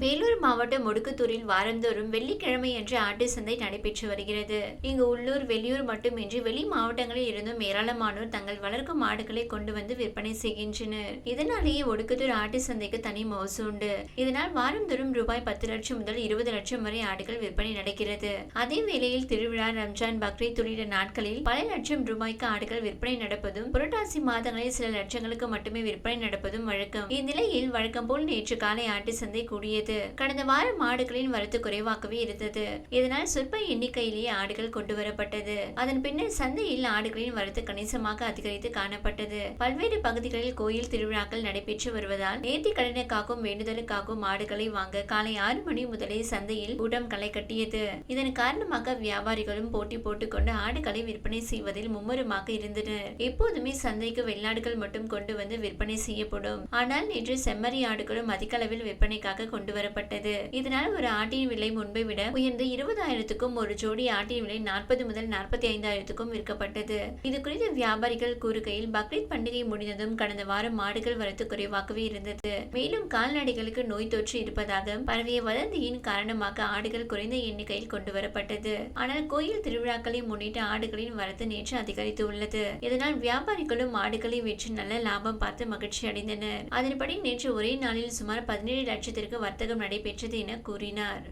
வேலூர் மாவட்டம் முடுக்குத்தூரில் வாரந்தோறும் வெள்ளிக்கிழமை அன்று ஆட்டு சந்தை நடைபெற்று வருகிறது. இங்கு உள்ளூர் வெளியூர் மட்டுமின்றி வெளி மாவட்டங்களில் இருந்தும் ஏராளமானோர் தங்கள் வளர்க்கும் ஆடுகளை கொண்டு வந்து விற்பனை செய்கின்றனர். இதனாலேயே ஒடுக்குத்தூர் ஆட்டு சந்தைக்கு தனி மவுசு உண்டு. இதனால் வாரந்தோறும் ரூபாய் பத்து லட்சம் முதல் இருபது லட்சம் வரை ஆடுகள் விற்பனை நடக்கிறது. அதே வேளையில் திருவிழா ரம்ஜான் பக்ரீத் உள்ளிட்ட நாட்களில் பல லட்சம் ரூபாய்க்கு ஆடுகள் விற்பனை நடப்பதும் புரட்டாசி மாதங்களில் சில லட்சங்களுக்கு மட்டுமே விற்பனை நடப்பதும் வழக்கம். இந்நிலையில் வழக்கம் போல் நேற்று காலை ஆட்டு சந்தை கூடியது கடந்த வாரம் ஆடுகளின் வரத்து குறைவாகவே இருந்தது. இதனால் சொற்ப எண்ணிக்கையிலேயே ஆடுகள் கொண்டு வரப்பட்டது அதன் பின்னர் சந்தையில் ஆடுகளின் வரத்து கணிசமாக அதிகரித்து காணப்பட்டது. பல்வேறு பகுதிகளில் கோயில் திருவிழாக்கள் நடைபெற்று வருவதால் நேர்த்தி கடனுக்காகவும் வேண்டுதலுக்காகவும் ஆடுகளை வாங்க காலை ஆறு மணி முதலே சந்தையில் கூட்டம் களை கட்டியது. இதன் காரணமாக வியாபாரிகளும் போட்டி போட்டுக்கொண்டு ஆடுகளை விற்பனை செய்வதில் மும்முரமாக இருந்தனர் எப்போதுமே சந்தைக்கு வெளிநாடுகள் மட்டும் கொண்டு வந்து விற்பனை செய்யப்படும். ஆனால் நேற்று செம்மறி ஆடுகளும் அதிக அளவில் விற்பனைக்காக கொண்டு வரப்பட்டது இதனால் ஒரு ஆட்டின் விலை முன்பை விட உயர்ந்து இருபதாயிரத்துக்கும் ஒரு ஜோடி ஆட்டின் விலை நாற்பது முதல் நாற்பத்தி ஐந்தாயிரத்துக்கும் விற்கப்பட்டது. இது குறித்து வியாபாரிகள் கூறுகையில் பக்ரீத் பண்டிகை முடிந்ததும் கடந்த வாரம் மாடுகள் வரத்து குறைவாகவே இருந்தது. மேலும் கால்நடைகளுக்கு நோய் தொற்று இருப்பதாக பரவிய வதந்தியின் காரணமாக ஆடுகள் குறைந்த எண்ணிக்கையில் கொண்டு வரப்பட்டது ஆனால் கோயில் திருவிழாக்களை முன்னிட்டு ஆடுகளின் வரத்து நேற்று அதிகரித்து உள்ளது இதனால் வியாபாரிகளும் ஆடுகளை விற்று நல்ல லாபம் பார்த்து மகிழ்ச்சி அடைந்தனர் அதன்படி நேற்று ஒரே நாளில் சுமார் பதினேழு லட்சத்திற்கு வர்த்தக வர்த்தகம் நடைபெற்றது என கூறினார்.